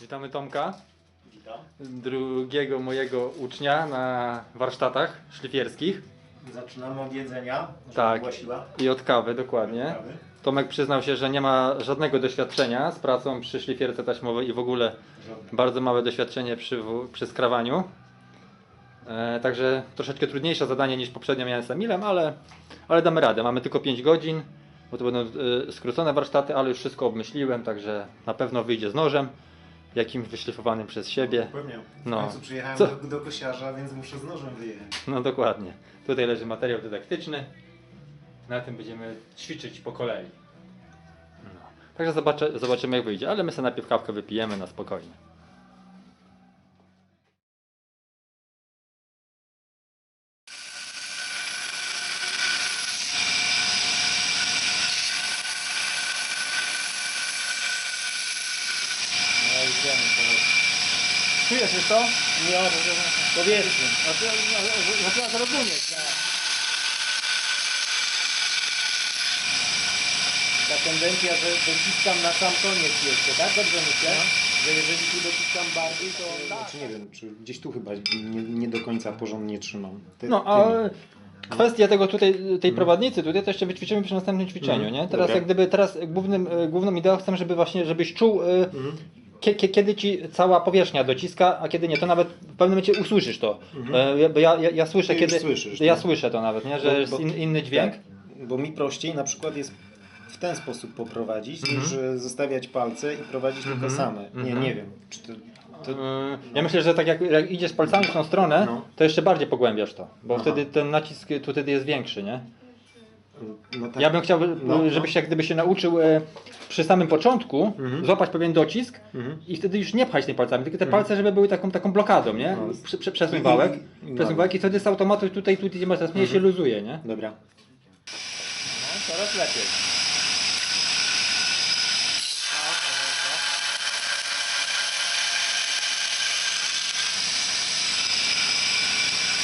Witamy Tomka, Witam. drugiego mojego ucznia na warsztatach szlifierskich Zaczynamy od jedzenia, Tak. i od kawy dokładnie. Kawy. Tomek przyznał się, że nie ma żadnego doświadczenia z pracą przy szlifierce taśmowej i w ogóle Żadnych. bardzo małe doświadczenie przy, przy skrawaniu. E, także troszeczkę trudniejsze zadanie niż poprzednio miałem z Emilem, ale, ale damy radę. Mamy tylko 5 godzin, bo to będą e, skrócone warsztaty, ale już wszystko obmyśliłem, także na pewno wyjdzie z nożem, jakimś wyszlifowanym przez siebie. Pewnie. W No. końcu przyjechałem Co? do, do kosiarza, więc muszę z nożem wyjechać. No dokładnie. Tutaj leży materiał dydaktyczny. Na tym będziemy ćwiczyć po kolei. No. Także zobaczę, zobaczymy jak wyjdzie, ale my sobie najpierw kawkę wypijemy na spokojnie. No już wiemy, Czujesz już to? Nie, powiedzmy. Zaczyna to rozumieć. Ta tendencja, że dociskam na sam koniec jeszcze, tak? Dobrze myślę? Że jeżeli tu dociskam bardziej, to... Znaczy nie wiem, czy gdzieś tu chyba nie, nie do końca porządnie trzymam. Ty, No a tymi. kwestia tego tutaj, tej prowadnicy, tutaj to jeszcze wyćwiczymy przy następnym ćwiczeniu, nie? Teraz Dobra. jak gdyby, teraz głównym, e, główną ideą chcę, żeby właśnie, żebyś czuł, e, Mhm. Kiedy ci cała powierzchnia dociska, a kiedy nie, to nawet w pewnym momencie usłyszysz to. Mhm. E, bo ja, ja, ja słyszę, Ty kiedy, słyszysz, ja tak. słyszę to nawet, nie? Że Bo- jest in, inny dźwięk. Tak, bo mi prościej na przykład jest w ten sposób poprowadzić, Mhm. niż e, zostawiać palce i prowadzić Mhm. tylko same. Nie, Mhm. nie wiem. Czy to, to, E, Ja myślę, że tak jak, jak idziesz palcami w tą stronę, No. to jeszcze bardziej pogłębiasz to, bo Aha. wtedy ten nacisk tu wtedy jest większy, nie? No tak. Ja bym chciał, No, żebyś jak gdyby się nauczył e, przy samym początku Mhm. złapać pewien docisk Mhm. i wtedy już nie pchać tymi palcami, tylko te Mhm. palce, żeby były taką, taką blokadą, nie? No. Prze, prze, przesuń wałek, No. przesuń wałek i wtedy z automatu tutaj, tutaj gdzie masz teraz mniej się Mhm. luzuje, nie? Dobra. No, coraz lepiej.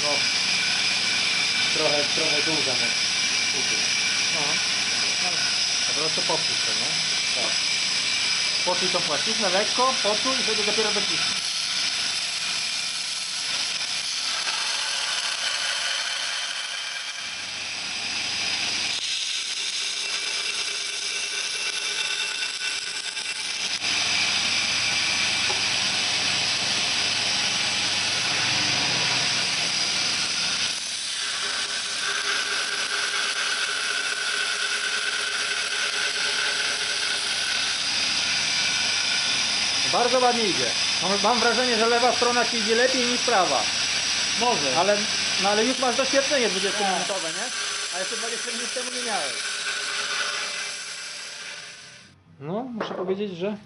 No. Trochę, trochę dół zamiast No. Po prostu popsuć to, nie? Tak. Poczuj tą płaszczyznę lekko, poczuj i wtedy dopiero docisnij. Ładnie idzie. Mam, mam wrażenie, że lewa strona ci idzie lepiej niż prawa. Może. Ale, no ale już masz doświadczenie 20-minutowe, nie? A jeszcze 20 minut temu nie miałeś. No, muszę powiedzieć, że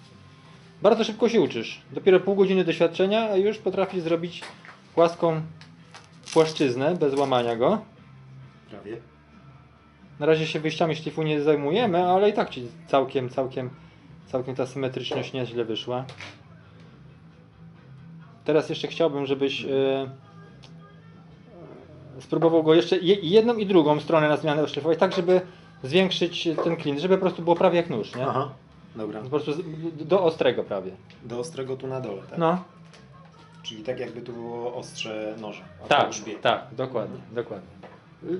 bardzo szybko się uczysz. Dopiero pół godziny doświadczenia, a już potrafisz zrobić płaską płaszczyznę bez łamania go. Prawie. Na razie się wyjściami szlifu nie zajmujemy, ale i tak ci całkiem, całkiem, całkiem ta symetryczność nieźle wyszła. Teraz jeszcze chciałbym, żebyś e, spróbował go jeszcze je, jedną i drugą stronę na zmianę oszlifować, tak żeby zwiększyć ten klin, żeby po prostu było prawie jak nóż, nie? Aha. Dobra. Po prostu do ostrego prawie. Do ostrego tu na dole, tak? No, Czyli tak jakby tu było ostrze noża. tak, tak, dokładnie, dokładnie.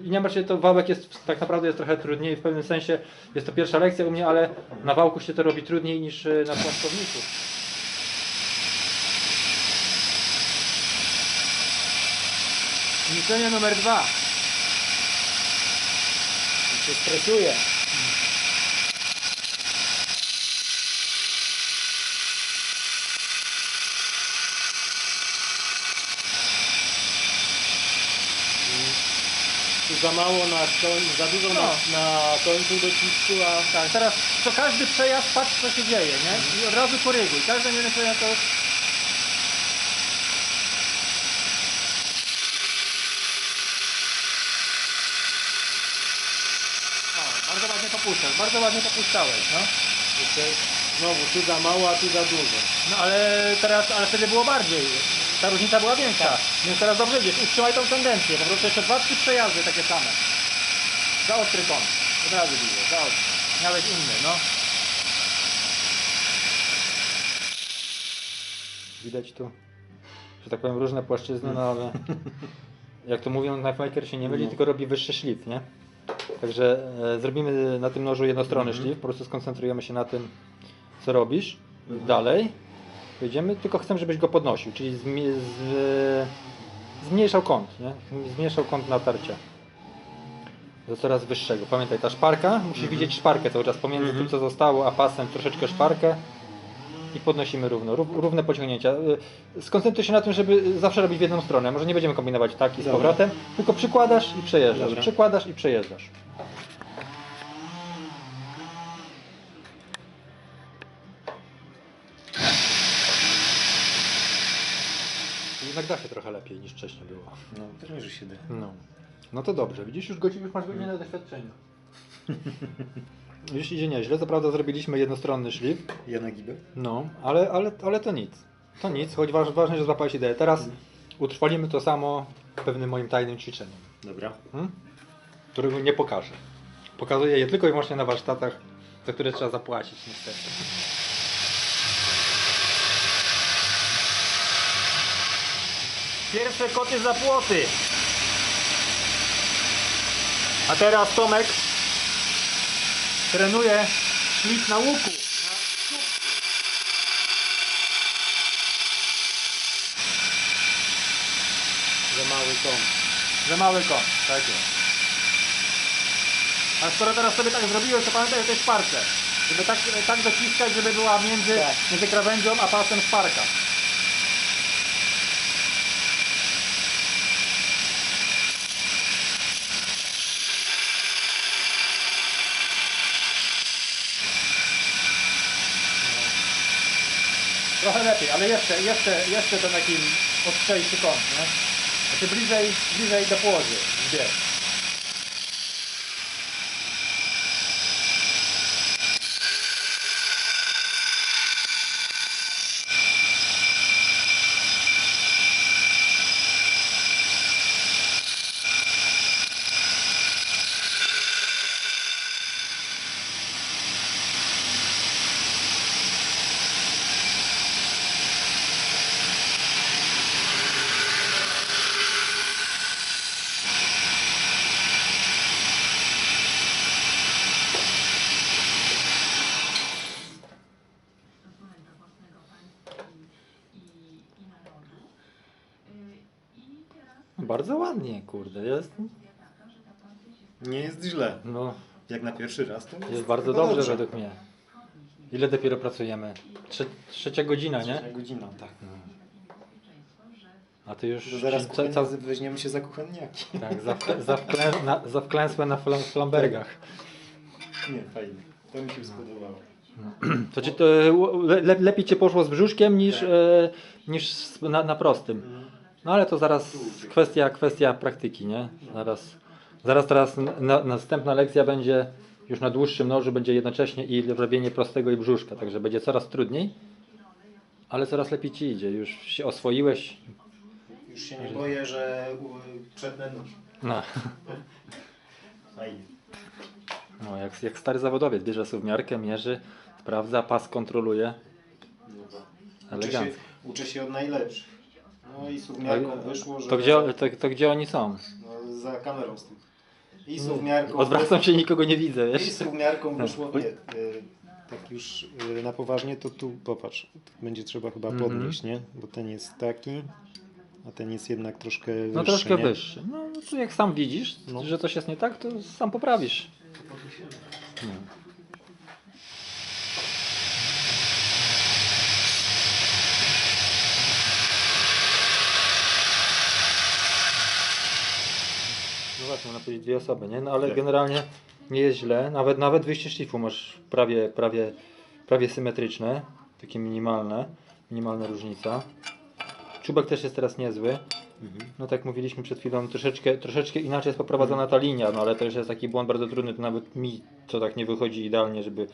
I nie się, to wałek jest tak naprawdę jest trochę trudniej, w pewnym sensie jest to pierwsza lekcja u mnie, ale na wałku się to robi trudniej niż e, na płaskowniku. Ćwiczenie numer dwa. I się stresuje. Tu za mało na koń, za dużo No. na, na końcu docisku, a Tak, teraz co każdy przejazd patrz co się dzieje, nie? I od razu koryguj. Każdy jeden przejazd to O, bardzo ładnie popuszczasz, bardzo ładnie popuszczałeś, no. jeszcze znowu tu za mało, a tu za dużo. No ale teraz, ale wtedy było bardziej. Ta różnica była większa. Więc teraz dobrze idziesz. Utrzymaj tą tendencję. Po prostu jeszcze dwa, trzy przejazdy takie same. Za ostry kąt. Od razu widzę, za ostry. Nawet inny, no. Widać tu, że tak powiem, różne płaszczyzny, no ale jak to mówią, knifemaker się nie myli, No. tylko robi wyższy szlif, nie? Także e, zrobimy na tym nożu jednostronny Mhm. szlif, po prostu skoncentrujemy się na tym, co robisz. Dalej wyjdziemy, tylko chcę, żebyś go podnosił, czyli zmi- z, zmniejszał kąt, nie? Zmniejszał kąt natarcia. Do coraz wyższego. Pamiętaj, ta szparka, musisz widzieć szparkę cały czas pomiędzy Mhm. tym, co zostało, a pasem troszeczkę szparkę i podnosimy równo, rów, równe pociągnięcia. Y, Skoncentruj się na tym, żeby zawsze robić w jedną stronę. Może nie będziemy kombinować tak i z Dobra. powrotem, tylko przykładasz i przejeżdżasz. Dobra. Przykładasz i przejeżdżasz. Jednak da się trochę lepiej niż wcześniej było. No, pewnie, że się da. No. No to dobrze, widzisz, już, godzin, już masz godzinę doświadczenia. już idzie nieźle, co prawda zrobiliśmy jednostronny szlif, Ja na gibę? no, ale, ale, ale to nic. To nic, choć waż, ważne, że złapałeś ideę. Teraz utrwalimy to samo pewnym moim tajnym ćwiczeniem, Dobra. hmm? którego nie pokażę. Pokazuję je tylko i wyłącznie na warsztatach, za które trzeba zapłacić niestety. Pierwsze koty za płoty. A teraz Tomek trenuje szlif na łuku. Za mały kąt. Za mały kąt, tak jest. A skoro teraz sobie tak zrobiłeś, to pamiętaj o tej szparce. Żeby tak, tak dociskać, żeby była między, Tak. między krawędzią a pasem szparka. Trochę lepiej, ale jeszcze, jeszcze, jeszcze ten taki ostrzejszy kąt, nie? Znaczy bliżej, bliżej do połowy, zbieg. stosunek do własnego państwa i, i, i narodu. Y, I teraz Bardzo ładnie, kurde, jest, Nie jest źle. no, Jak na pierwszy raz to jest bardzo chyba dobrze według mnie. Ile dopiero pracujemy? Trze trzecia godzina, nie? Trzecia godzina, tak. że A ty już To zaraz ca, ca, weźmiemy się za kuchenniaki. tak, za, za, wklę, na, za wklęsłe na flam, flambergach. Nie, fajnie. To mi się spodobało. To ci to le, le, lepiej cię poszło z brzuszkiem niż, Tak. e, niż z- na, na prostym. No ale to zaraz kwestia, kwestia praktyki, nie? Zaraz, zaraz teraz na, następna lekcja będzie już na dłuższym nożu, będzie jednocześnie i robienie prostego i brzuszka, także będzie coraz trudniej, ale coraz lepiej ci idzie. Już się oswoiłeś. Już się nie boję, że przetnę nóż. No, Fajnie. no jak, jak stary zawodowiec, bierze suwmiarkę, mierzy, sprawdza, pas kontroluje. Dobra. Uczę się, Elegancko. uczę się od najlepszych. No i słówmiarką wyszło, że... To gdzie, to, to gdzie oni są? No, za kamerą z tym. I słówmiarką... Odwracam się, nikogo nie widzę, I wiesz? słówmiarką wyszło... Nie, y, tak już y, na poważnie, to tu popatrz. Będzie trzeba chyba Mhm. podnieść, nie? Bo ten jest taki, a ten jest jednak troszkę wyższy, No troszkę nie? wyższy. No to jak sam widzisz, No. że coś jest nie tak, to sam poprawisz. Powiedzieć dwie osoby, nie? No ale Tak. generalnie nie jest źle. Nawet nawet wyjście szlifu masz prawie, prawie, prawie symetryczne, takie minimalne, minimalna różnica. Czubek też jest teraz niezły. Mhm. No tak mówiliśmy przed chwilą, troszeczkę, troszeczkę inaczej jest poprowadzona ta linia, no ale to już jest taki błąd bardzo trudny, to nawet mi to tak nie wychodzi idealnie, żeby,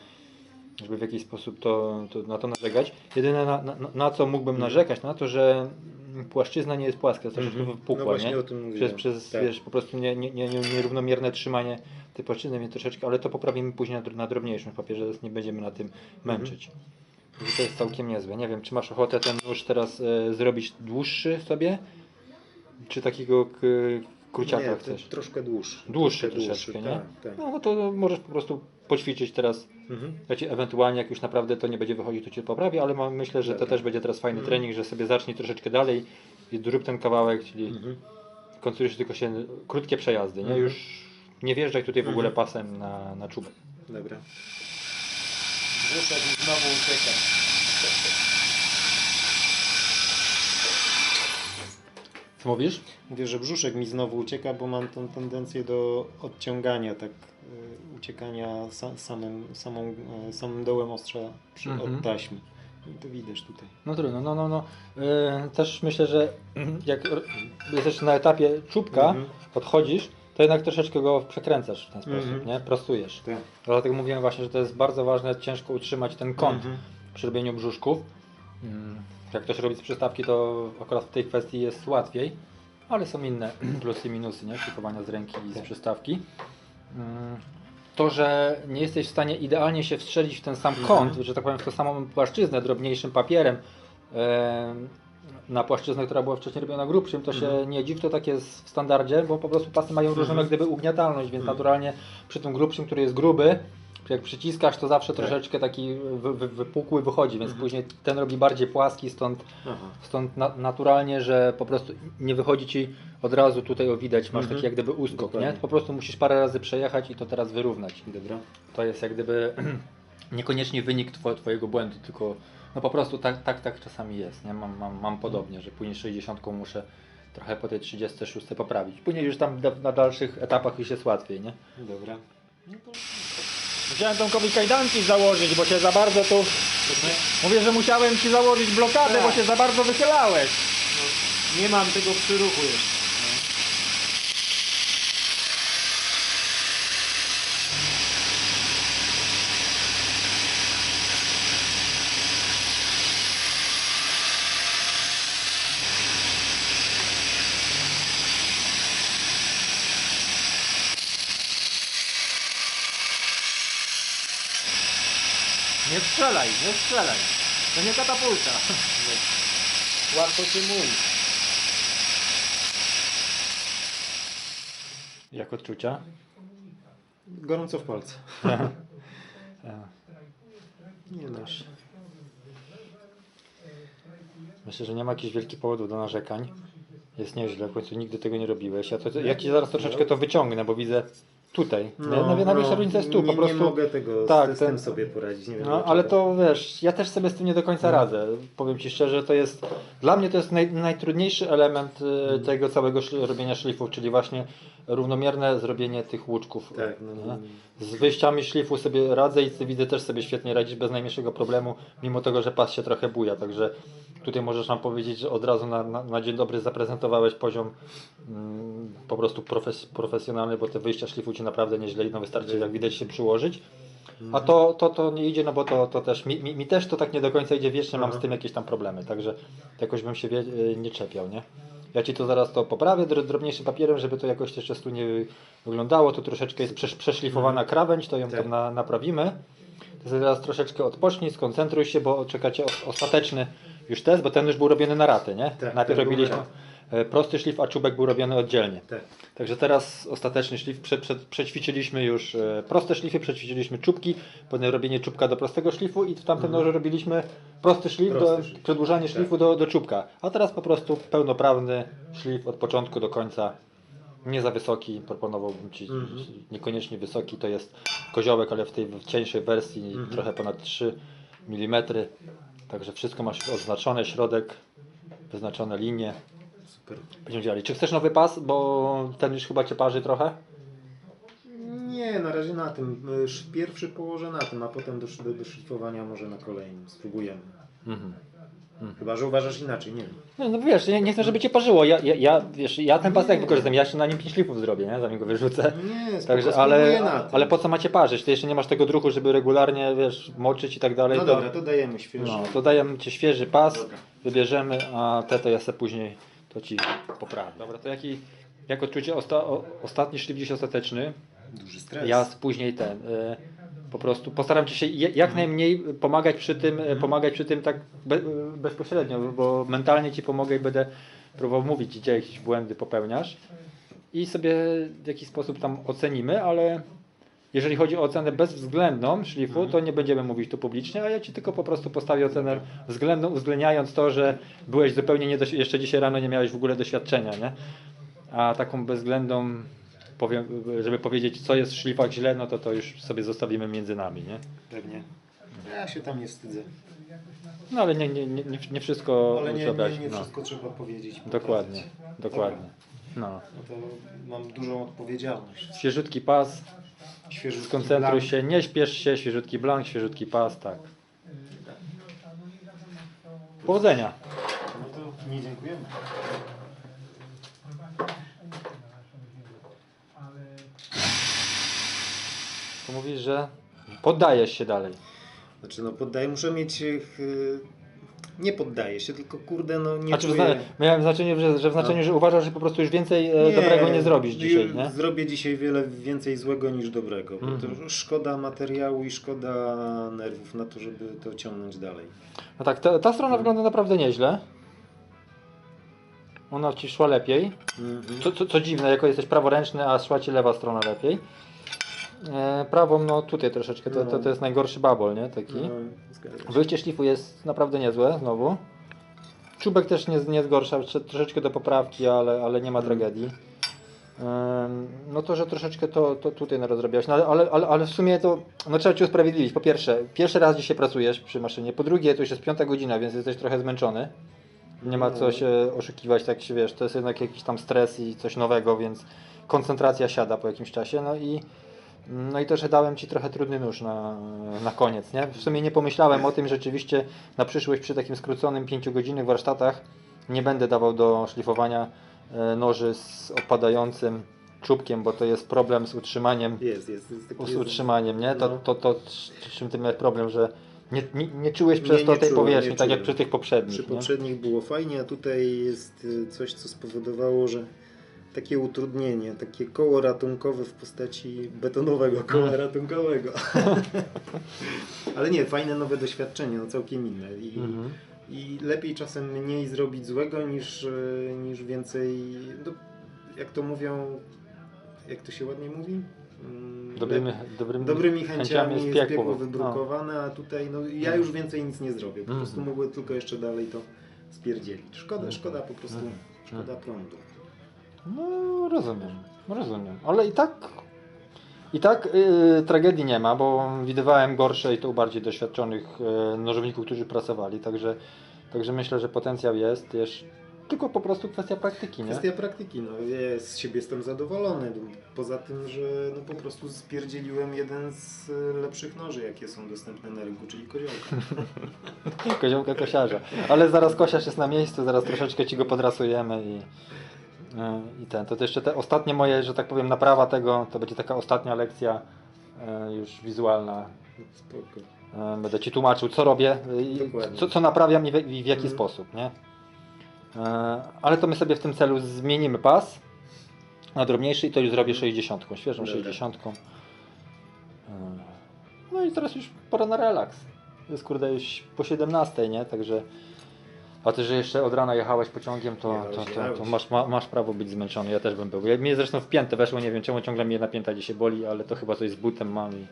żeby w jakiś sposób to, to, na to narzekać. Jedyne na, na, na co mógłbym narzekać, na to, że mm, płaszczyzna nie jest płaska, jest troszeczkę Mhm. wypukła, No nie? o tym mówiłem. Przez, przez Tak. wiesz, po prostu nie, nie, nie, nie, nierównomierne trzymanie tej płaszczyzny, więc troszeczkę, ale to poprawimy później na, na drobniejszym papierze, nie będziemy na tym Mhm. męczyć. że to jest całkiem niezłe. Nie wiem, czy masz ochotę ten nóż teraz e, zrobić dłuższy sobie? Czy takiego k- króciaka Nie, to chcesz? troszkę dłuższy. Dłuższy Troszkę troszeczkę, nie? Tak, tak. No to możesz po prostu poćwiczyć teraz. Mhm. Ewentualnie, jak już naprawdę to nie będzie wychodzić, to cię poprawię, ale mam, myślę, że to Dobra. też będzie teraz fajny Mhm. trening, że sobie zacznij troszeczkę dalej i drób ten kawałek, czyli Mhm. koncentrujesz tylko się krótkie przejazdy, nie? Mhm. Już nie wjeżdżaj tutaj w ogóle Mhm. pasem na, na czubek. Dobra. Brzuszek mi znowu ucieka. Co mówisz? Mówię, że brzuszek mi znowu ucieka, bo mam tą tendencję do odciągania, tak uciekania sa, samym, samą, y, samym dołem ostrza przy, Mhm. od taśmy. To widać tutaj. No trudno, no no no. Yy, też myślę, że jak r- jesteś na etapie czubka, Mhm. odchodzisz, to jednak troszeczkę go przekręcasz w ten sposób, Mhm. nie? Prostujesz. Tak. Dlatego mówiłem właśnie, że to jest bardzo ważne, ciężko utrzymać ten kąt Mhm. przy robieniu brzuszków. Mm, Jak ktoś robi z przystawki, to akurat w tej kwestii jest łatwiej, ale są inne plusy i minusy, nie? Szlifowania z ręki i z Tak. przystawki. To, że nie jesteś w stanie idealnie się wstrzelić w ten sam Mhm. kąt, że tak powiem, w tą samą płaszczyznę, drobniejszym papierem, em, na płaszczyznę, która była wcześniej robiona grubszym, to się Mhm. nie dziw, to tak jest w standardzie, bo po prostu pasy mają różną Mhm. jak gdyby ugniatalność, więc Mhm. naturalnie przy tym grubszym, który jest gruby, jak przyciskasz, to zawsze Tak. troszeczkę taki wy, wy, wypukły wychodzi, więc Mhm. później ten robi bardziej płaski, stąd, Aha. stąd na, naturalnie, że po prostu nie wychodzi ci od razu tutaj o widać, masz Mhm. taki jak gdyby uskok, Dokładnie. nie? Po prostu musisz parę razy przejechać i to teraz wyrównać. Dobra. To jest jak gdyby niekoniecznie wynik two, twojego błędu, tylko no po prostu tak, tak, tak czasami jest, nie? Mam, mam, mam podobnie, że później 60 muszę trochę po tej 36 poprawić. Później już tam na dalszych etapach już jest łatwiej, nie? Dobra. Musiałem Tomkowi kajdanki założyć, bo się za bardzo tu... Mówię, że musiałem Ci założyć blokadę, Tak. bo się za bardzo wychylałeś. Nie mam tego przyruchu jeszcze. Nie strzelaj, nie strzelaj. To nie katapulta. Łatwo się mówi. Jak odczucia? Gorąco w palce. Nie nasz. Myślę, że nie ma jakichś wielkich powodów do narzekań. Jest nieźle, w końcu nigdy tego nie robiłeś. Ja, to, ja Ci zaraz troszeczkę to wyciągnę, bo widzę tutaj. No, no, największa różnica jest tu, nie, po prostu... Nie mogę tego tak, z, z ten- tym sobie poradzić. Nie wiem No, ale to wiesz, ja też sobie z tym nie do końca radzę. Powiem Ci szczerze, to jest dla mnie to jest naj, najtrudniejszy element y, tego całego robienia szlifów, czyli właśnie równomierne zrobienie tych łuczków. Tak, nie? no, Z wyjściami szlifu sobie radzę i widzę też sobie świetnie radzić bez najmniejszego problemu, mimo tego, że pas się trochę buja, także tutaj możesz nam powiedzieć, że od razu na, na, na dzień dobry zaprezentowałeś poziom mm, po prostu profes, profesjonalny, bo te wyjścia szlifu Ci naprawdę nieźle idą, wystarczy jak widać się przyłożyć. A to, to, to nie idzie, no bo to, to też, mi, mi, mi też to tak nie do końca idzie, wiecznie mam z tym jakieś tam problemy, także jakoś bym się wie, y, nie czepiał, nie? Ja Ci to zaraz to poprawię dro- drobniejszym papierem, żeby to jakoś jeszcze tu nie wyglądało, tu troszeczkę jest przesz, przeszlifowana krawędź, to ją Tak. tam na, naprawimy. To teraz troszeczkę odpocznij, skoncentruj się, bo czekacie os- ostateczny już test, bo ten już był robiony na raty, nie? Tak, Najpierw był robiliśmy prosty szlif, a czubek był robiony oddzielnie. Tak. Także teraz ostateczny szlif, prze, prze, przećwiczyliśmy już e, proste szlify, przećwiczyliśmy czubki, potem robienie czubka do prostego szlifu i w tamtym noże robiliśmy prosty szlif, Mhm. Prosty do, szlif. przedłużanie Tak. szlifu do, do czubka. A teraz po prostu pełnoprawny szlif od początku do końca. Nie za wysoki, proponowałbym Ci, Mhm. niekoniecznie wysoki, to jest koziołek, ale w tej cieńszej wersji Mhm. trochę ponad 3 mm. Także wszystko masz oznaczone, środek, wyznaczone linie. Super. Będziemy działali. Czy chcesz nowy pas, bo ten już chyba Cię parzy trochę? Nie, na razie na tym. Sz- Pierwszy położę na tym, a potem do, do, do szlifowania może na kolejnym. Spróbujemy. Mhm. Chyba, że uważasz inaczej, nie wiem. No, no wiesz, nie, nie chcę, żeby Cię parzyło. Ja, ja, ja, wiesz, ja ten pas jak wykorzystam, ja jeszcze na nim 5 szlifów zrobię, nie? zanim go wyrzucę. Nie, spoko, Także, ale, ale po co macie parzyć? Ty jeszcze nie masz tego druchu, żeby regularnie, wiesz, moczyć i tak dalej. No to, dobra, to dajemy świeży. no, to dajemy Ci świeży pas, Dobra. wybierzemy, a te to ja sobie później to Ci poprawię. Dobra, to jaki, jak odczucie osta, o, ostatni szlif dziś ostateczny? Duży stres. Ja później ten. Y, Po prostu postaram się jak najmniej pomagać przy tym, e, pomagać przy tym tak be, bezpośrednio, bo mentalnie ci pomogę i będę próbował mówić gdzie jakieś błędy popełniasz i sobie w jakiś sposób tam ocenimy, ale jeżeli chodzi o ocenę bezwzględną szlifu, to nie będziemy mówić tu publicznie, a ja ci tylko po prostu postawię ocenę względną, uwzględniając to, że byłeś zupełnie nie jeszcze dzisiaj rano nie miałeś w ogóle doświadczenia, nie? A taką bezwzględną powiem, żeby powiedzieć, co jest w szlifach źle, no to to już sobie zostawimy między nami, nie? Pewnie. Ja się tam nie wstydzę. No ale nie, nie, nie, nie- wszystko Ale nie, trzeba nie, nie no. wszystko trzeba powiedzieć. Dokładnie, pokazać. dokładnie. No. No to mam dużą odpowiedzialność. Świeżutki pas, Świeżutki skoncentruj blank. się, nie śpiesz się, świeżutki blank, świeżutki pas, tak. Powodzenia. No to nie dziękujemy. To mówisz, że poddajesz się dalej. Znaczy no poddaję, muszę mieć... Nie poddaję się, tylko kurde no nie Znaczy, w czuję... miałem znaczenie, że, że w znaczeniu, że uważasz, że po prostu już więcej e, dobrego nie zrobisz dzisiaj, ju- nie? Zrobię dzisiaj wiele więcej złego niż dobrego. bo Mhm. To szkoda materiału i szkoda nerwów na to, żeby to ciągnąć dalej. No tak, ta, ta strona wygląda naprawdę nieźle. Ona ci szła lepiej. Mhm. Co, co, co dziwne, jako jesteś praworęczny, a szła ci lewa strona lepiej. E, prawą, no tutaj troszeczkę, to, to, to jest najgorszy babol, nie? Taki. No. Wyjście szlifu jest naprawdę niezłe, znowu. Czubek też nie, nie zgorsza, troszeczkę do poprawki, ale, ale nie ma Mhm. tragedii. Ym, No to, że troszeczkę to, to tutaj rozrobiałeś, no ale, ale, ale, w sumie to no trzeba Cię usprawiedliwić. Po pierwsze, pierwszy raz dzisiaj pracujesz przy maszynie, po drugie to już jest piąta godzina, więc jesteś trochę zmęczony. Nie ma co No. się oszukiwać, tak się wiesz, to jest jednak jakiś tam stres i coś nowego, więc koncentracja siada po jakimś czasie, no i no i też dałem Ci trochę trudny nóż na, na koniec, nie? W sumie nie pomyślałem o tym, że rzeczywiście na przyszłość przy takim skróconym 5-godzinnych warsztatach nie będę dawał do szlifowania e, noży z opadającym czubkiem, bo to jest problem z utrzymaniem, Jest, jest. jest taki z jest- utrzymaniem, nie? To, No. to, to, z czym Ty miałeś problem, że nie, nie, nie czułeś Nie, przez to nie tej czułem, powierzchni, tak jak czułem. przy tych poprzednich, Przy poprzednich było fajnie, a tutaj jest y, coś, co spowodowało, że takie utrudnienie, takie koło ratunkowe w postaci betonowego koła ratunkowego. Ale nie, fajne nowe doświadczenie, no całkiem inne. I, Mhm. i lepiej czasem mniej zrobić złego niż, y, niż więcej, no, jak to mówią, jak to się ładnie mówi? Mm, Dobrymi, dobrymi, Dobrymi chęciami jest piekło, piekło. wybrukowane, a tutaj no, ja już więcej nic nie zrobię. Po Mhm. prostu mogłem tylko jeszcze dalej to spierdzielić. Szkoda, Mhm. szkoda po prostu, Mhm. szkoda prądu. No rozumiem, rozumiem. Ale i tak i tak y, tragedii nie ma, bo widywałem gorsze i to u bardziej doświadczonych y, nożowników, którzy pracowali, także, także myślę, że potencjał jest, jest tylko po prostu kwestia praktyki, nie? Kwestia praktyki, no ja z siebie jestem zadowolony. Poza tym, że no, po prostu spierdzieliłem jeden z y, lepszych noży, jakie są dostępne na rynku, czyli koziołka. Koziołka kosiarza. Ale zaraz kosiarz jest na miejscu, zaraz troszeczkę ci go podrasujemy i, i ten. To, to jeszcze te ostatnie moje, że tak powiem, naprawa tego, to będzie taka ostatnia lekcja y, już wizualna Spoko. E, Będę Ci tłumaczył, co robię, Dokładnie. co, co naprawiam i w, i w jaki Mhm. sposób, nie? E, Ale to my sobie w tym celu zmienimy pas na drobniejszy i to już zrobię 60, świeżą Dobra. 60. E, No i teraz już pora na relaks. Jest kurde już po 17, nie? Także a ty, że jeszcze od rana jechałeś pociągiem, to, to, to, to masz, ma, masz prawo być zmęczony. Ja też bym był. Ja, mnie zresztą w piętę weszło, nie wiem czemu, ciągle mnie jedna pięta dzisiaj boli, ale to chyba coś z butem mam i,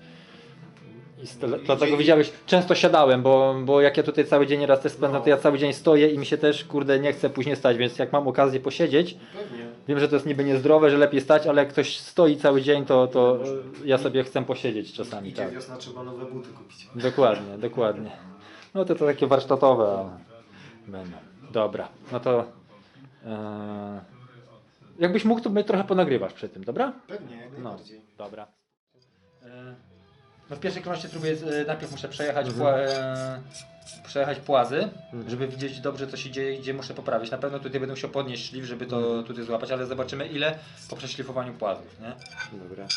I- dlatego widziałeś, często siadałem, bo, bo jak ja tutaj cały dzień raz też spędzam, No. to ja cały dzień stoję i mi się też, kurde, nie chce później stać, więc jak mam okazję posiedzieć, Pewnie. wiem, że to jest niby niezdrowe, że lepiej stać, ale jak ktoś stoi cały dzień, to, to ja sobie chcę posiedzieć czasami, Idzie tak. wiosna, trzeba nowe buty kupić. Dokładnie, dokładnie. No to to takie warsztatowe, będą. Dobra, no to e, jakbyś mógł, to mnie trochę ponagrywasz przy tym, dobra? Pewnie, jak No, najbardziej. dobra. E, no w pierwszej kolejności spróbuję, e, najpierw muszę przejechać, Mhm. pła, e, przejechać płazy, Mhm. żeby widzieć dobrze co się dzieje i gdzie muszę poprawić. Na pewno tutaj będę musiał podnieść szlif, żeby to Mhm. tutaj złapać, ale zobaczymy ile po przeszlifowaniu płazów, nie? Dobra.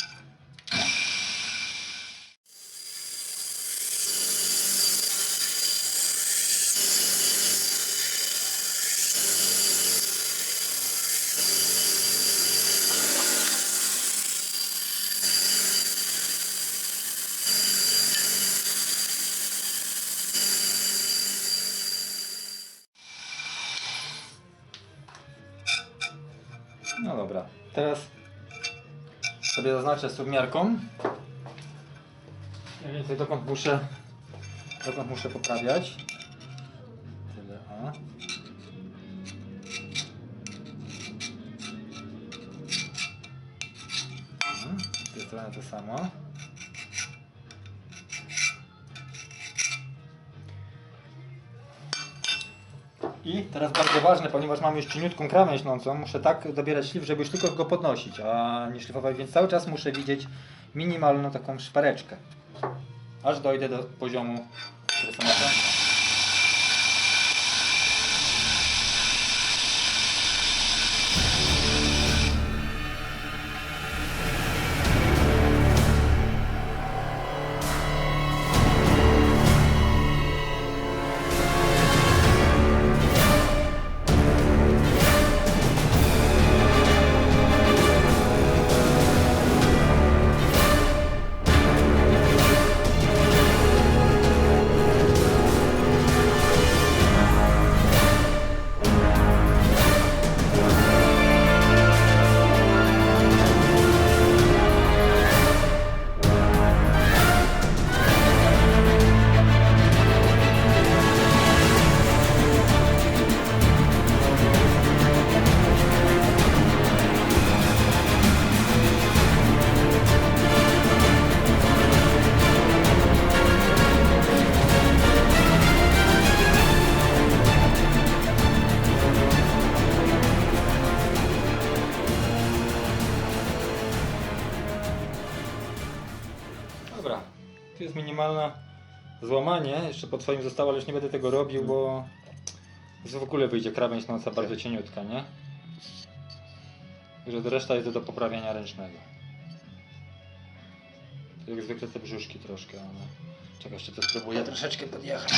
Teraz sobie zaznaczę submiarką. Mniej więcej dokąd muszę, dokąd muszę poprawiać. Ważne, ponieważ mamy już cieniutką krawędź nącą, muszę tak dobierać szlif, żeby już tylko go podnosić, a nie szlifować, więc cały czas muszę widzieć minimalną taką szpareczkę. Aż dojdę do poziomu, który są złamanie, jeszcze po twoim zostało, ale już nie będę tego robił, bo w ogóle wyjdzie krawędź noca bardzo cieniutka, nie? Także reszta jest do poprawienia ręcznego. Jak zwykle te brzuszki troszkę, ale... Czekaj, jeszcze to spróbuję troszeczkę podjechać.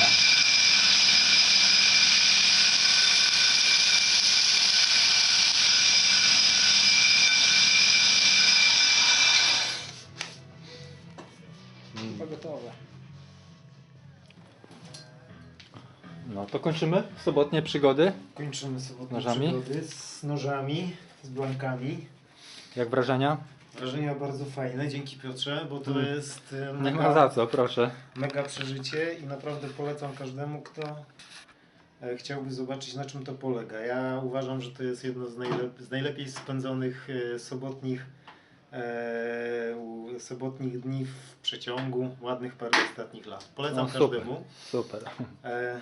Chyba gotowe. No to kończymy sobotnie przygody. Kończymy sobotnie Nożami? przygody z nożami, z blankami. Jak wrażenia? Wrażenia bardzo fajne, dzięki Piotrze, bo to Mm. jest e, Nie mega, ma za co, proszę. mega przeżycie i naprawdę polecam każdemu, kto e, chciałby zobaczyć na czym to polega. Ja uważam, że to jest jedno z, najlep- z najlepiej spędzonych e, sobotnich e, sobotnich dni w przeciągu ładnych paru ostatnich lat. Polecam No, super. każdemu. Super. E,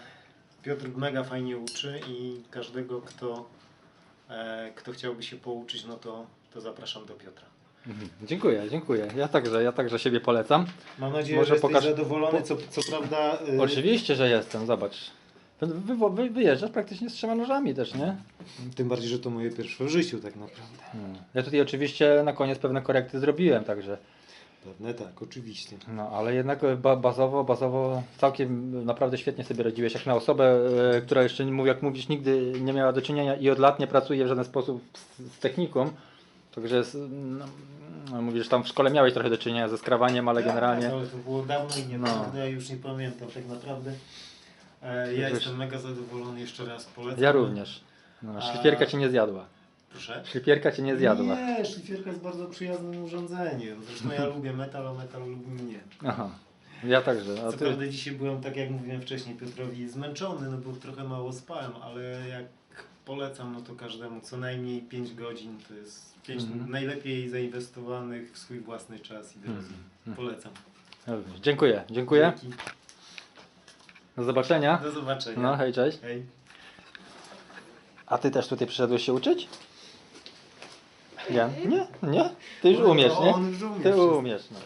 Piotr mega fajnie uczy i każdego, kto, e, kto chciałby się pouczyć, no to, to zapraszam do Piotra. Mhm. Dziękuję, dziękuję. Ja także, ja także siebie polecam. Mam nadzieję, Może że jesteś pokaż- zadowolony, po- co, co prawda... e, Oczywiście, że jestem, zobacz. Wy, wy, wyjeżdżasz praktycznie z trzema nożami też, nie? Tym bardziej, że to moje pierwsze w życiu tak naprawdę. Hmm. Ja tutaj oczywiście na koniec pewne korekty zrobiłem, także. Pewne tak, oczywiście. No, ale jednak ba bazowo, bazowo całkiem naprawdę świetnie sobie radziłeś. Jak na osobę, e, która jeszcze, jak mówisz, nigdy nie miała do czynienia i od lat nie pracuje w żaden sposób z, z techniką. Także no, no, mówisz, tam w szkole miałeś trochę do czynienia ze skrawaniem, ale Tak, generalnie. Ale to było dawno i nie No. ja już nie pamiętam tak naprawdę. E, ja Wiesz- jestem mega zadowolony, jeszcze raz polecam. Ja również. No, A- szlifierka cię nie zjadła. Proszę? Szlifierka cię nie zjadła. Nie, szlifierka jest bardzo przyjaznym urządzeniem. Zresztą ja lubię metal, a metal lubi mnie. Aha. Ja także. A Co ty... prawda dzisiaj byłem, tak jak mówiłem wcześniej Piotrowi, zmęczony, no bo trochę mało spałem, ale jak polecam, no to każdemu co najmniej 5 godzin to jest 5 Mhm. najlepiej zainwestowanych w swój własny czas i wyrozumienie. Mhm. Polecam. Dobrze, Dziękuję, dziękuję. Dzięki. Do zobaczenia. Do zobaczenia. No, hej, cześć. Hej. A ty też tutaj przyszedłeś się uczyć? Nie, nie, nie. Ty już No umiesz, nie? umie Ty umiesz, no.